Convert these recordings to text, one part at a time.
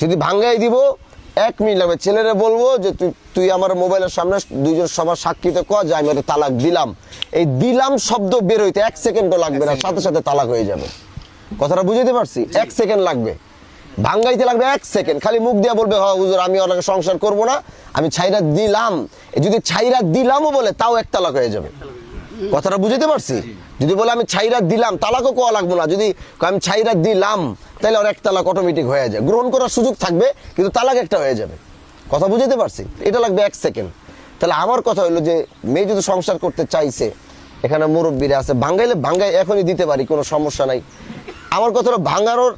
যদি ভাঙ্গাই দিব এক মিনিট লাগবে। ছেলেরা বলব যে তুই তুই আমার মোবাইলের সামনে দুইজন সবার সাক্ষীতে ক যে আমি একটা তালাক দিলাম। এই দিলাম শব্দ বের হইতে এক সেকেন্ডও লাগবে না সাথে সাথে তালাক হয়ে যাবে। কথাটা বুঝতে পারছি? এক সেকেন্ড লাগবে। ভাঙ্গাইতে লাগবে এক সেকেন্ড। খালি মুখ দিয়ে বলবে হ হুজুর আমি ওনাকে সংসার করব না আমি ছাইরা দিলাম। যদি ছাইরা দিলামও বলে তাও এক তালাক হয়ে যাবে। কথাটা বুঝতে পারছি? যদি বলে আমি ছাইরা দিলাম তালাকও কোয়া লাগবো না। যদি আমি ছাইরা দিলাম তাহলে ওর এক তালাক অটোমেটিক হয়ে যায়। গ্রহণ করার সুযোগ থাকবে, কিন্তু তালাক একটা হয়ে যাবে। কথা বুঝতে পারছি? এটা লাগবে এক সেকেন্ড তাহলে আমার কথা হলো যে, মেয়ে যদি সংসার করতে চাইছে, এখানে মুরব্বীরা আছে, ভাঙ্গাইলে ভাঙ্গাই, এখনই দিতে পারি, কোনো সমস্যা নাই। আমার কথা হলো ভাঙানোর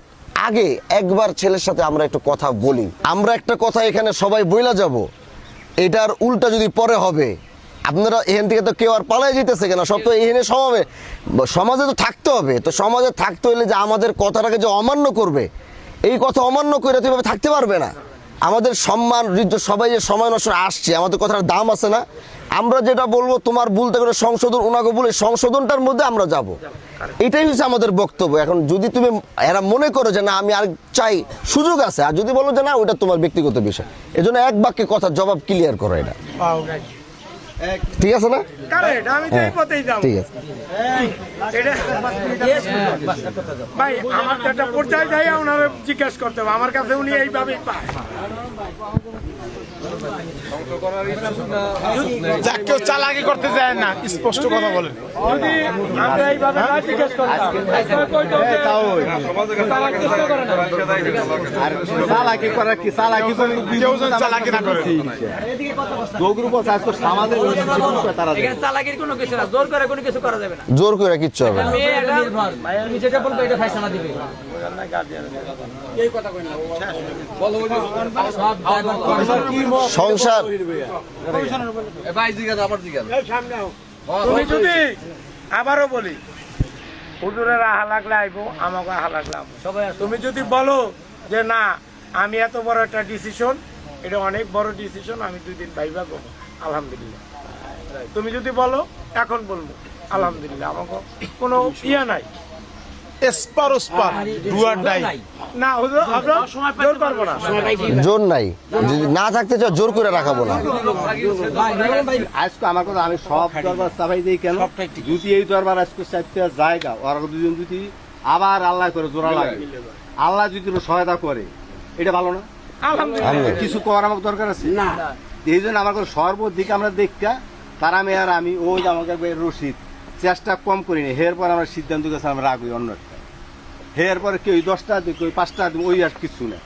আগে একবার ছেলের সাথে আমরা একটু কথা বলি। আমরা একটা কথা এখানে সবাই বইলা যাব। এটার উল্টা যদি পরে হবে আপনারা এখান থেকে তো কেউ আর পালাই যেতেছে কেন? সব তো এখানে সমাবে। সমাজে তো থাকতে হবে। তো সমাজে থাকতে হলে যে আমাদের কথাটাকে যে অমান্য করবে এই কথা অমান্য করে তো এভাবে থাকতে পারবে না। আমাদের সম্মান ঋদ্ধ সবাই যে সময় নষ্ট আসছে আমাদের কথার দাম আছে না। আমরা যেটা বলব তোমার ভুলতে করে সংশোধন ওনাকে বলে সংশোধনটার মধ্যে আমরা যাব। এটাই হচ্ছে আমাদের বক্তব্য। এখন যদি তুমি এরা মনে করো যে না আমি আর চাই সুযোগ আছে। আর যদি বলো যে না ওটা তোমার ব্যক্তিগত বিষয়। এজন্য এক বাক্যে কথার জবাব ক্লিয়ার করো এটা। ঠিক আছে না? কারেক্ট আমি তো এই হ্যাঁ, পথেই যাব। ঠিক আছে। ভাই আমার একটা পর্যায়ে যাই ওনারা জিজ্ঞেস করতে হবে। আমার কাছে উনি এইভাবেই পায়। যা কেউ চালাকি করতে যায় না স্পষ্ট কথা বলেন যদি আমরা এইভাবে না জিজ্ঞেস করতাম কইতো যে তালাক চেষ্টা করে না। চালাকি করার কি? চালাকি কেউ চালাকি না করে। গ্রুপ আছে আজকে সমাজের তারা এখানে চালাকির কোনো কিছু না জোর করে কোনো কিছু করা যাবে না। জোর করে কিচ্ছু হবে না। মেয়ে এটা তুমি যেটা এটা ফাইসালা দিবে। সংসার। এই সামনে আও। তুমি আবারও বলি হুজুরের আহা লাগলে আইবো আমাকে আহা লাগলে তুমি যদি বলো যে না আমি এত বড় একটা ডিসিশন এটা অনেক বড় ডিসিশন আমি দুই দিন ভাইবা করব আলহামদুলিল্লাহ। তুমি যদি বলো এখন বলব। আলহামদুলিল্লাহ আমাকে কোনো ইয়ে নাই। এসপার ওসপার ডুয়ার ডাই না আমরা জোর করব না। জোর নাই। যদি না থাকতে চাও জোর করে রাখাবো না। আজকে আমার কথা আমি সব দরবার চাপাই দিই কেন? যদি এই দরবার আজকে চাইতে জায়গা ওরা দুজন যদি আবার আল্লাহ করে জোড়া লাগে। আল্লাহ যদি সহায়তা করে এটা ভালো না? কিছু করার আমার দরকার আছে? না। এই জন্য আমার সর্বদিক আমরা দেখা তারা মেয়ার আমি, ও আমাকে রশিদ, চেষ্টা কম করিনি হের পর আমরা সিদ্ধান্ত গেছে আমরা রাগ অন্য একটা। হের পরে কেউ দশটা দিই কেউ পাঁচটা দিই ওই আর কিছু না